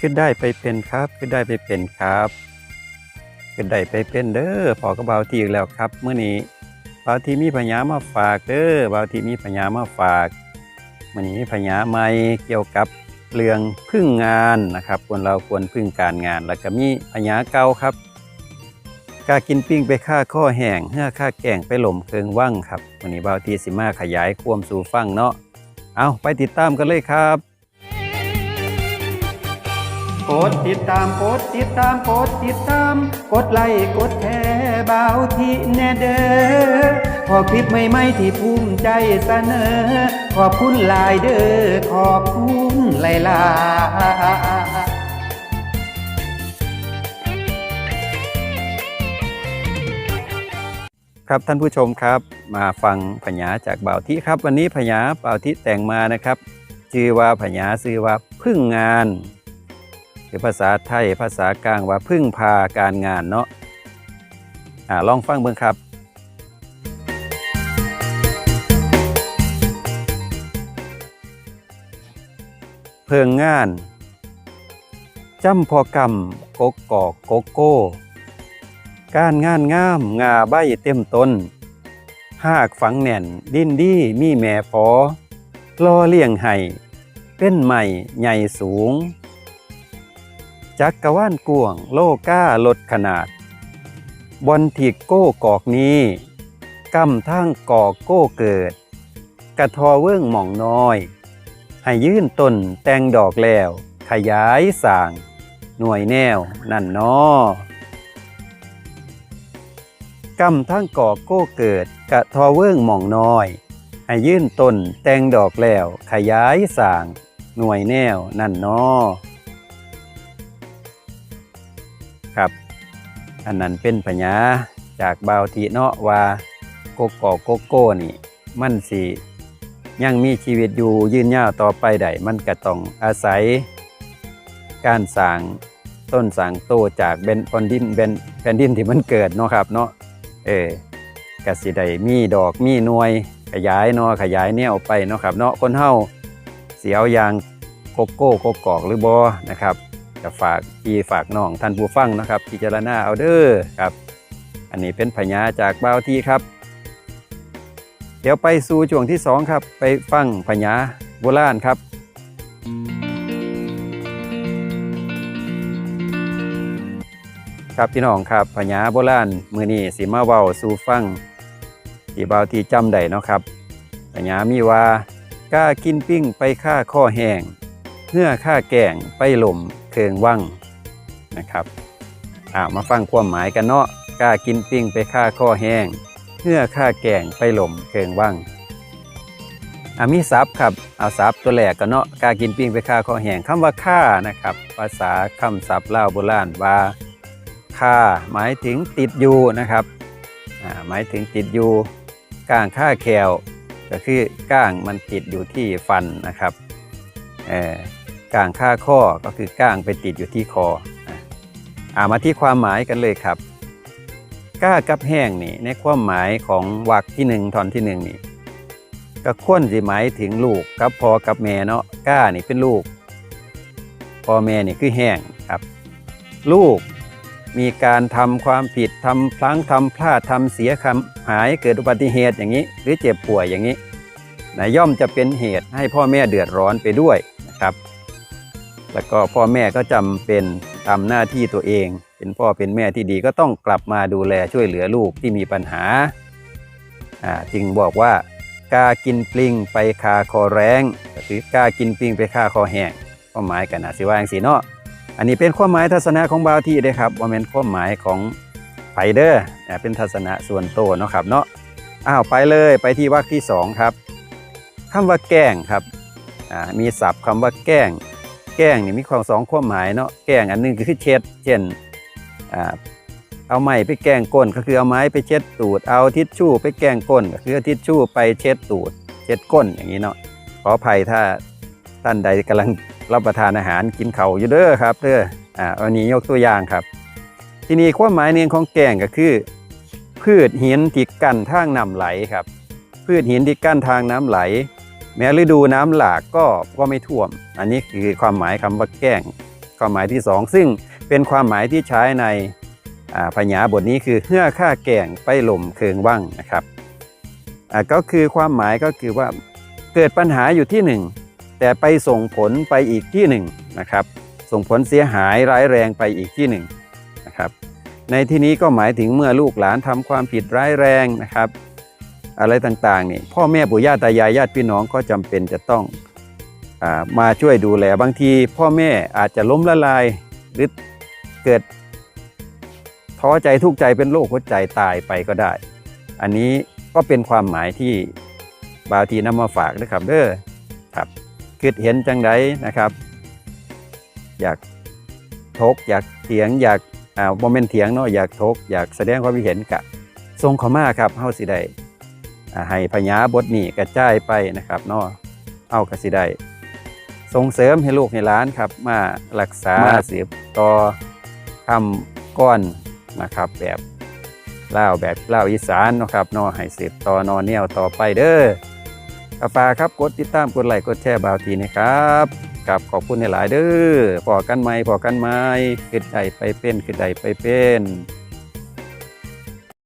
ขึ้นได้ไปเป็นครับ ขึ้นได้ไปเป็นครับ ขึ้นได้ไปเป็นเด้อพอกระเบาทีอีกแล้วครับเมื่อนี้เบาทีมีพญามาฝากเด้อเบาทีมีพญามาฝากมื่อนี้มีพญาใหม่เกี่ยวกับเรื่องพึ่งงานนะครับควรเราควรพึ่งการงาน แล้วก็มีพญาเก่าครับกากินปิ้งไปฆ่าข้อแห้งเพื่อฆ่าแก่งไปหล่มเคิงว่างครับวันนี้เบาทีสิมาขยายความสู่ฟั่งเนาะเอาไปติดตามกันเลยครับ ดติดตามกดติดตามกดติดตาม กดไลค์กดแชร์บ่าวที่แน่เด้อพอคลิปใหม่ๆที่ภูมิใจเสนอ ขอบคุณหลายเด้อขอบคุณหลายๆครับท่านผู้ชมครับมาฟังพญาจากบ่าวที่ครับ วันนี้พญาบ่าวที่แต่งมานะครับชื่อว่าพญาชื่อว่าพึ่งงาน คือภาษาไทยภาษากลางว่าพึ่งพาการงานเนาะอ่าลองฟังเบิ่งครับ เพิงงานจำพอกรรมกกกอกโกโก้ การงานงามงาใบเต็มต้น หากฝังแน่นดินดีมีแม่พอรอเลี้ยงให้เป็นใหม่ใหญ่สูง จักกรว่านกวงโลก้าลดขนาด บอนที่โก้กอกนี้กำทั้งก่อโก้เกิด กระทอเวิ้งหม่องน้อย ให้ยื่นต้นแตงดอกแล้ว ขยายสาง หน่วยแนวนั่นนอกำทั้งก่อโก้เกิด กระทอเวิ้งหม่องน้อย ให้ยื่นต้นแตงดอกแล้ว ขยายสาง หน่วยแนวนั่นนอ ครับ อันนั้นเป็นปัญญาจากบาวทีเนาะว่าโกโกโกโก้นี่ มันสิยังมีชีวิตอยู่ยืนยาวต่อไปได้มันก็ต้องอาศัย การสร้างต้นสร้างโตจากเบนแผ่นดินเบนแผ่นดินที่มันเกิดเนาะครับเนาะเออกสิได้มีดอกมีหน่วย ขยายเนาะขยายแนวไปเนาะครับเนาะคนเฮาเสียเอายางโกโก้โกกอกหรือบอนะครับ จะฝากพี่ฝากน้องท่านผู้ฟังนะครับพิจารณาเอาเด้อครับ อันนี้เป็นพญาจากบ่าวทีครับ เดี๋ยวไปสู่ช่วงที่สองครับ ไปฟังพญาโบราณครับครับพี่น้องครับพญาโบราณมือนี้สีมาเว้าสู่ฟังที่บ่าวทีจำได้เนาะครับพญามีว่ากล้ากินปิ้งไปฆ่าข้อแห้งเพื่อค่าแกงไปหล่ม เคืองว่างนะครับอ่ามาฟังความหมายกันเนาะกล้ากินปิ้งไปค่าข้อแห้งเพื่อค่าแกงไปหล่มเคืองว่างอามีศัพท์ครับเอาศัพท์ตัวแรกกันเนาะกล้ากินปิ้งไปค่าข้อแห้งคำว่าค่านะครับ ภาษาคำศัพท์ลาวโบราณว่าค่าหมายถึงติดอยู่นะครับหมายถึงติดอยู่ก้างค่าแคลก็คือก้างมันติดอยู่ที่ฟันนะครับเออ กลางค่าข้อก็คือก้างไปติดอยู่ที่คออ่ามาที่ความหมายกันเลยครับ ก้ากับแห้งนี่ในความหมายของวรรคที่หนึ่งทอนที่หนึ่งนี่ก็ควรสิหมายถึงลูกกับพอกับแม่เนาะก้านี่เป็นลูกพอแม่นี่คือแห้งครับ ลูกมีการทำความผิดทำพลั้งทำพลาดทำเสียคำหายเกิดอุบัติเหตุอย่างนี้ หรือเจ็บป่วยอย่างนี้นะย่อมจะเป็นเหตุให้พ่อแม่เดือดร้อนไปด้วยนะครับ แล้วก็พ่อแม่ก็จำเป็นทำหน้าที่ตัวเอง เป็นพ่อเป็นแม่ที่ดีก็ต้องกลับมาดูแลช่วยเหลือลูกที่มีปัญหาอ่าจึงบอกว่ากากินปลิงไปคาคอแรงก็คือกากินปลิงไปคาคอแห้งความหมายกันนะสิว่าอย่างสีเนาะอันนี้เป็นความหมายทัศนะของบาวที่เลยครับว่าเป็นความหมายของไฟเดอร์เป็นทัศนะส่วนตัวเนาะครับเนาะอ้าวไปเลยไปที่วรรคที่สองครับคำว่าแกล้งครับอ่ามีศัพท์คำว่าแกล้ง แกงนี่มีความสองความหมายเนาะแกงอันหนึงคือเช็ด เช่นเอาไม้ไปแกงก้นก็คือเอาไม้ไปเช็ดตูด เอาทิชชู่ไปแกงก้นก็คือเอาทิชชู่ไปเช็ดตูด เช็ดก้นอย่างนี้เนาะขออภัยถ้าท่านใดกำลังรับประทานอาหารกินเข่าอยู่เด้อครับเด้ออ่าอันนี้ยกตัวอย่างครับ ทีนี้ความหมายหนึงของแกงก็คือ พืชหินที่กั้นทางน้ำไหลครับ พืชหินที่กั้นทางน้ำไหล แม้ฤดูน้ำหลากก็ก็ไม่ท่วม อันนี้คือความหมายคำว่าแกล้ง ความหมายที่สองซึ่งเป็นความหมายที่ใช้ในอ่าพญาบทนี้คือเฮื่อค่าแก่งไปหล่มเคืองว่างนะครับก็คือความหมายก็คือว่าเกิดปัญหาอยู่ที่หนึ่งแต่ไปส่งผลไปอีกที่หนึ่งนะครับส่งผลเสียหายร้ายแรงไปอีกที่หนึ่งนะครับในที่นี้ก็หมายถึงเมื่อลูกหลานทำความผิดร้ายแรงนะครับ อะไรต่างๆนี่พ่อแม่ปู่ย่าตายายญาติพี่น้องก็จำเป็นจะต้องอมาช่วยดูแลบางที พ่อแม่อาจจะล้มละลายหรือเกิดท้อใจทุกข์ใจเป็นโรคหัวใจตายไปก็ได้ อันนี้ก็เป็นความหมายที่บาวทีนำมาฝากนะครับเด้อครับคิดเห็นจังไดนะครับ อยากทกอยากเถียงอยากอ่าโมเมนต์เถียงเนาะอยากทกอยากแสดงความคิดเห็นกะทรงขามาครับเฮาสิได้ ให้พญาบทนี้กระจายไปนะครับเนาะเฮาก็สิได้ส่งเสริมให้ลูกให้หลานครับมารักษาสืบต่อคำก้อนนะครับแบบเล่าแบบเล่าอีสานนะครับเนาะให้สืบต่อนอแนวต่อไปเด้อกาฝาครับกดติดตามกดไลค์กดแชร์บาวทีนะครับกับขอบคุณหลายเด้อพอกันไหมพอกันไหมขึ้นใดไปเป็นขึ้นใดไปเป็น